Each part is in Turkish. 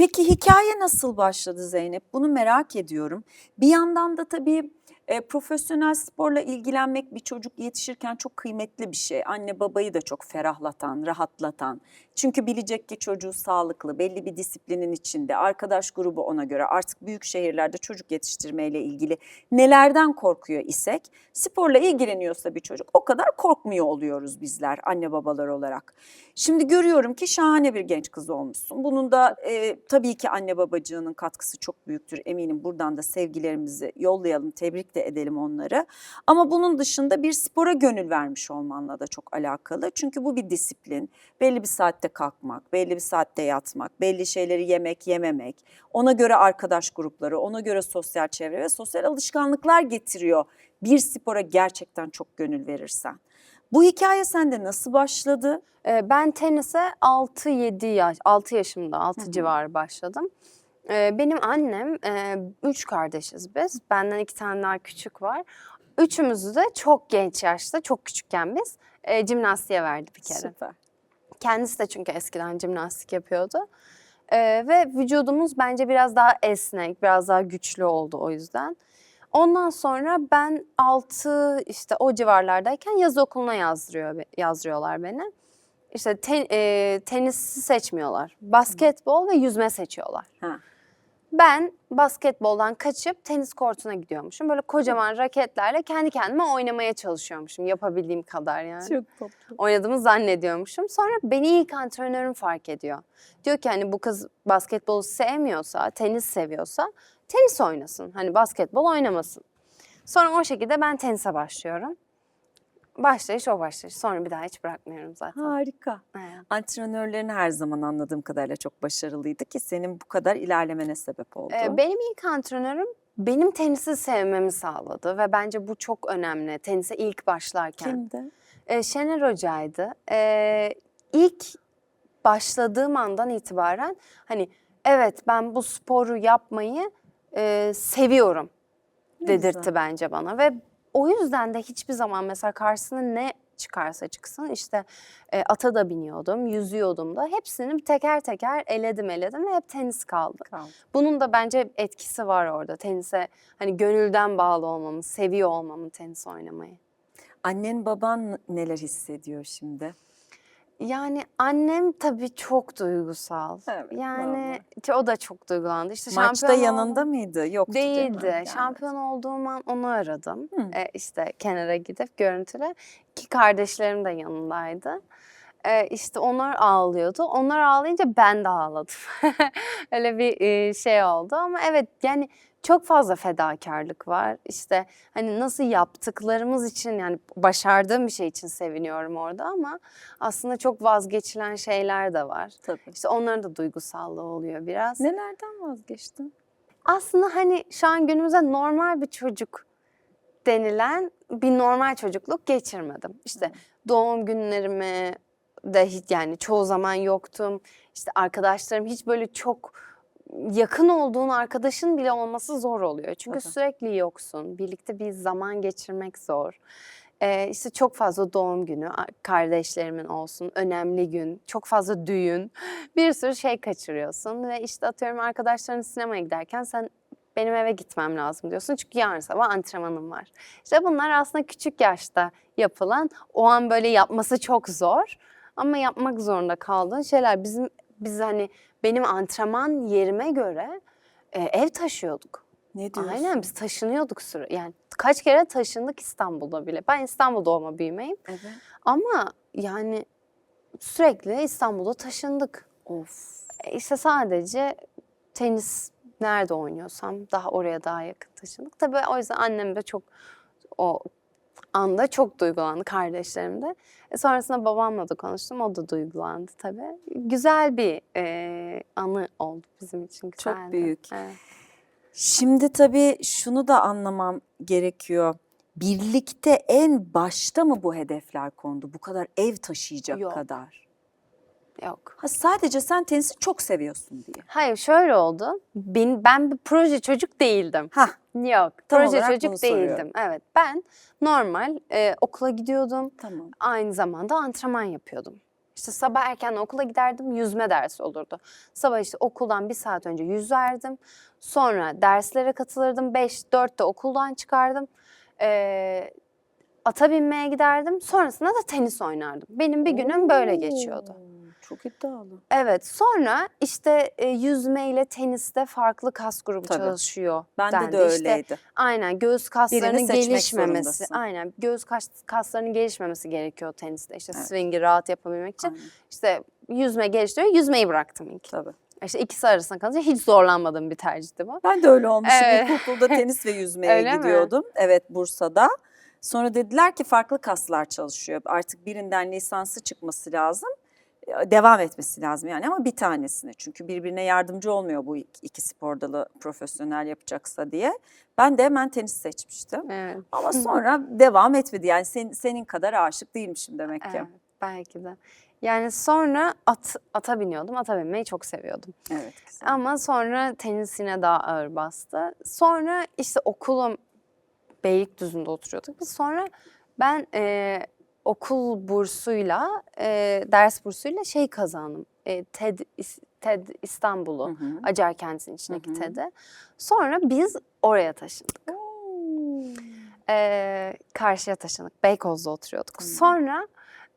Peki hikaye nasıl başladı Zeynep? Bunu merak ediyorum. Bir yandan da tabii e, profesyonel sporla ilgilenmek bir çocuk yetişirken çok kıymetli bir şey. Anne babayı da çok ferahlatan, rahatlatan. Çünkü bilecek ki çocuğu sağlıklı, belli bir disiplinin içinde, arkadaş grubu ona göre. Artık büyük şehirlerde çocuk yetiştirmeyle ilgili nelerden korkuyor isek, sporla ilgileniyorsa bir çocuk o kadar korkmuyor oluyoruz bizler anne babalar olarak. Şimdi görüyorum ki şahane bir genç kız olmuşsun. Bunun da e, tabii ki anne babacığının katkısı çok büyüktür. Eminim buradan da sevgilerimizi yollayalım, tebrik de edelim onları. Ama bunun dışında bir spora gönül vermiş olmanla da çok alakalı. Çünkü bu bir disiplin. Belli bir saatte kalkmak, belli bir saatte yatmak, belli şeyleri yemek, yememek. Ona göre arkadaş grupları, ona göre sosyal çevre ve sosyal alışkanlıklar getiriyor. Bir spora gerçekten çok gönül verirsen. Bu hikaye sende nasıl başladı? Ee, Ben tenise 6-7 yaş, 6 yaşımda, 6 Hı hı. civarı başladım. Benim annem, üç kardeşiz biz. Benden iki tane daha küçük var. Üçümüzü de çok genç yaşta, çok küçükken biz e, jimnastiğe verdi bir kere. Süper. Kendisi de çünkü eskiden jimnastik yapıyordu. Ee, ve vücudumuz bence biraz daha esnek, biraz daha güçlü oldu o yüzden. Ondan sonra ben 6 işte o civarlardayken yaz okuluna yazdırıyor yazdırıyorlar beni. İşte te, e, tenisi seçmiyorlar. Basketbol ve yüzme seçiyorlar. Ha. Ben basketboldan kaçıp tenis kortuna gidiyormuşum. Böyle kocaman raketlerle kendi kendime oynamaya çalışıyormuşum yapabildiğim kadar yani Çok tatlı. oynadığımı zannediyormuşum. Sonra beni ilk antrenörüm fark ediyor. Diyor ki hani bu kız basketbolu sevmiyorsa, tenis seviyorsa tenis oynasın. Hani basketbol oynamasın. Sonra o şekilde ben tenise başlıyorum. Başlayış o başlayış. Sonra bir daha hiç bırakmıyorum zaten. Harika. Evet. Antrenörlerin her zaman anladığım kadarıyla çok başarılıydı ki senin bu kadar ilerlemene sebep oldu. Ee, benim ilk antrenörüm benim tenisi sevmemi sağladı ve bence bu çok önemli. Tenise ilk başlarken. Kimdi? Ee, Şener Hoca'ydı. Ee, ilk başladığım andan itibaren hani evet ben bu sporu yapmayı e, seviyorum dedirtti bence bana ve o yüzden de hiçbir zaman mesela karşısına ne çıkarsa çıksın işte e, ata da biniyordum, yüzüyordum da hepsini teker teker eledim eledim ve hep tenis kaldı. Kaldı. Bunun da bence etkisi var orada tenise hani gönülden bağlı olmamın, seviyor olmamın tenis oynamayı. Annen baban neler hissediyor şimdi? Yani annem tabii çok duygusal. Evet, yani o da çok duygulandı. İşte Maçta şampiyon yanında oldum- mıydı? Yoktu değil mi? Değildi. Yani. Şampiyon olduğum an onu aradım. Hı. E, işte kenara gidip görüntüle. Ki kardeşlerim de yanındaydı. E, işte onlar ağlıyordu. Onlar ağlayınca ben de ağladım. Öyle bir e, şey oldu ama evet yani çok fazla fedakarlık var. İşte hani nasıl yaptıklarımız için yani başardığım bir şey için seviniyorum orada ama aslında çok vazgeçilen şeyler de var. Tabii. İşte onların da duygusallığı oluyor biraz. Nelerden vazgeçtin? Aslında hani şu an günümüzde normal bir çocuk denilen bir normal çocukluk geçirmedim. İşte doğum günlerimi de hiç yani çoğu zaman yoktum. İşte arkadaşlarım hiç böyle çok yakın olduğun arkadaşın bile olması zor oluyor. Çünkü Tabii. sürekli yoksun. Birlikte bir zaman geçirmek zor. Ee, işte çok fazla doğum günü, kardeşlerimin olsun, önemli gün, çok fazla düğün, bir sürü şey kaçırıyorsun ve işte atıyorum arkadaşların sinemaya giderken sen benim eve gitmem lazım diyorsun çünkü yarın sabah antrenmanım var. İşte bunlar aslında küçük yaşta yapılan, o an böyle yapması çok zor ama yapmak zorunda kaldığın şeyler. Bizim biz hani benim antrenman yerime göre e, ev taşıyorduk. Ne diyorsun? Aynen biz taşınıyorduk süre. Yani kaç kere taşındık İstanbul'da bile. Ben İstanbul doğma büyümeyim. Evet. Ama yani sürekli İstanbul'da taşındık. Of. E, İşte sadece tenis nerede oynuyorsam daha oraya daha yakın taşındık. Tabii o yüzden annem de çok o anda çok duygulandı kardeşlerim de. E, sonrasında babamla da konuştum. O da duygulandı tabii. Güzel bir e, anı oldu bizim için. Çok Güzeldi. büyük. Evet. Şimdi tabii şunu da anlamam gerekiyor. Birlikte en başta mı bu hedefler kondu? Bu kadar ev taşıyacak Yok. kadar. Yok. Ha, sadece sen tenisi çok seviyorsun diye. Hayır şöyle oldu. Ben, ben bir proje çocuk değildim. Ha, Yok. Tam proje olarak bunu çocuk soruyorum. değildim. Evet. Ben normal e, okula gidiyordum. tamam. Aynı zamanda antrenman yapıyordum. İşte sabah erken okula giderdim, yüzme dersi olurdu. Sabah işte okuldan bir saat önce yüzerdim. Sonra derslere katılırdım. 5-4'te okuldan çıkardım. Ee, ata binmeye giderdim. Sonrasında da tenis oynardım. Benim bir günüm böyle geçiyordu. Çok iddialı. Evet, sonra işte e, yüzmeyle teniste farklı kas grubu Tabii. çalışıyor. Bende dendi. de İşte öyleydi. aynen göğüs kaslarının gelişmemesi. zorundasın. Aynen göğüs kas, kaslarının gelişmemesi gerekiyor teniste. İşte Evet. swing'i rahat yapabilmek için. Aynen, İşte yüzme geliştiriyor. Yüzmeyi bıraktım ilk. tabii. İşte ikisi arasında kalınca hiç zorlanmadığım bir tercihti bu. Ben de öyle olmuşum. Evet. İlkokulda tenis ve yüzmeye Öyle mi? gidiyordum. Evet Bursa'da. Sonra dediler ki farklı kaslar çalışıyor. Artık birinden lisansı çıkması lazım. Devam etmesi lazım yani ama bir tanesine. Çünkü birbirine yardımcı olmuyor bu iki, iki spor dalı profesyonel yapacaksa diye. Ben de hemen tenis seçmiştim. Evet. Ama sonra devam etmedi. Yani sen, senin kadar aşık değilmişim demek ki. Evet, belki de. Yani sonra at, ata biniyordum. Ata binmeyi çok seviyordum. Evet. güzel. Ama sonra tenis yine daha ağır bastı. Sonra işte okulum Beylikdüzü'nde oturuyorduk. Biz sonra ben e, okul bursuyla, e, ders bursuyla şey kazandım. E, TED, TED İstanbul'u. Acar Kent'in içindeki. TED'e. Sonra biz oraya taşındık. E, karşıya taşındık. Beykoz'da oturuyorduk. Hı. Sonra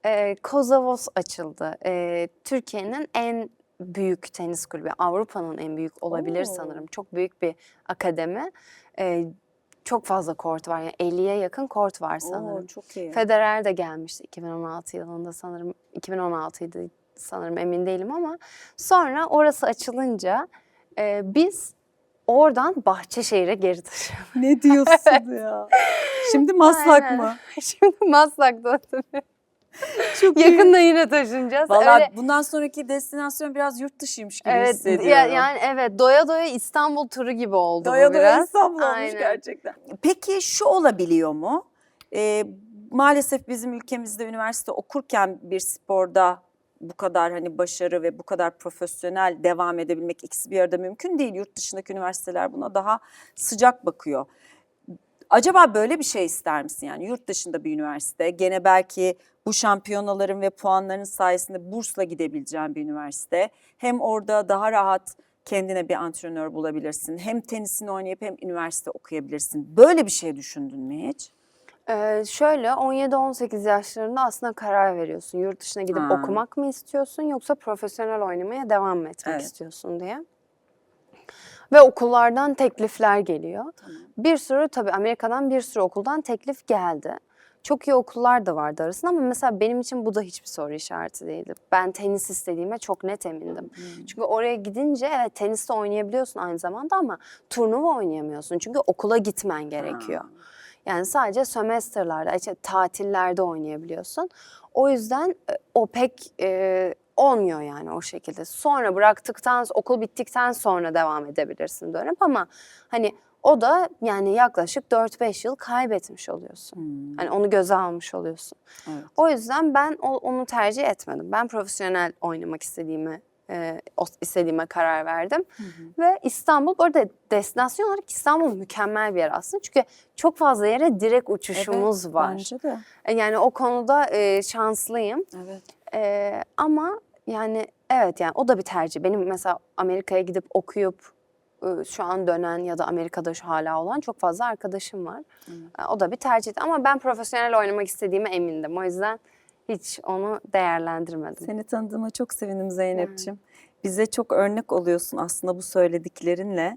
e, Kozavos açıldı. E, Türkiye'nin en büyük tenis kulübü, Avrupa'nın en büyük olabilir Oo. sanırım. Çok büyük bir akademi. E, çok fazla kort var. Yani 50'ye yakın kort var sanırım. Oo, çok iyi. Federer de gelmişti 2016 yılında sanırım. 2016'ydı sanırım emin değilim ama sonra orası açılınca e, biz oradan Bahçeşehir'e geri taşındık. ne diyorsun ya? Şimdi Maslak Aynen. mı? Şimdi Maslak'ta oturuyoruz. Çok iyi. Yakında yine taşınacağız. Valla Öyle- bundan sonraki destinasyon biraz yurt dışıymış gibi evet, hissediyorum. ya- yani evet doya doya İstanbul turu gibi oldu Doya bu doya biraz. İstanbul olmuş Aynen. gerçekten. Peki şu olabiliyor mu? Ee, maalesef bizim ülkemizde üniversite okurken bir sporda bu kadar hani başarı ve bu kadar profesyonel devam edebilmek ikisi bir arada mümkün değil. Yurt dışındaki üniversiteler buna daha sıcak bakıyor. Acaba böyle bir şey ister misin? Yani yurt dışında bir üniversite gene belki bu şampiyonaların ve puanların sayesinde bursla gidebileceğin bir üniversite. Hem orada daha rahat kendine bir antrenör bulabilirsin. Hem tenisini oynayıp hem üniversite okuyabilirsin. Böyle bir şey düşündün mü hiç? Ee, şöyle 17-18 yaşlarında aslında karar veriyorsun. Yurt dışına gidip Ha. okumak mı istiyorsun yoksa profesyonel oynamaya devam mı etmek Evet. istiyorsun diye. Ve okullardan teklifler geliyor. Tamam. Bir sürü tabii Amerika'dan bir sürü okuldan teklif geldi. Çok iyi okullar da vardı arasında ama mesela benim için bu da hiçbir soru işareti değildi. Ben tenis istediğime çok net emindim. Çünkü oraya gidince evet teniste oynayabiliyorsun aynı zamanda ama turnuva oynayamıyorsun. Çünkü okula gitmen gerekiyor. Yani sadece sömestrlarda, işte tatillerde oynayabiliyorsun. O yüzden e, o pek e, olmuyor yani o şekilde. Sonra bıraktıktan, okul bittikten sonra devam edebilirsin dönüp ama hani o da yani yaklaşık 4-5 yıl kaybetmiş oluyorsun. Hmm, Hani onu göze almış oluyorsun. evet. O yüzden ben onu tercih etmedim. Ben profesyonel oynamak istediğimi e, istediğime karar verdim. Hı hı. Ve İstanbul, bu arada destinasyon olarak İstanbul mükemmel bir yer aslında. Çünkü çok fazla yere direkt uçuşumuz Evet, var. Bence de. E, Yani o konuda e, şanslıyım. Evet. E, ama yani evet yani o da bir tercih. Benim mesela Amerika'ya gidip okuyup şu an dönen ya da Amerika'da şu hala olan çok fazla arkadaşım var. E, O da bir tercihti ama ben profesyonel oynamak istediğime emindim. O yüzden hiç onu değerlendirmedim. Seni tanıdığıma çok sevindim Zeynep'ciğim. Bize çok örnek oluyorsun aslında bu söylediklerinle.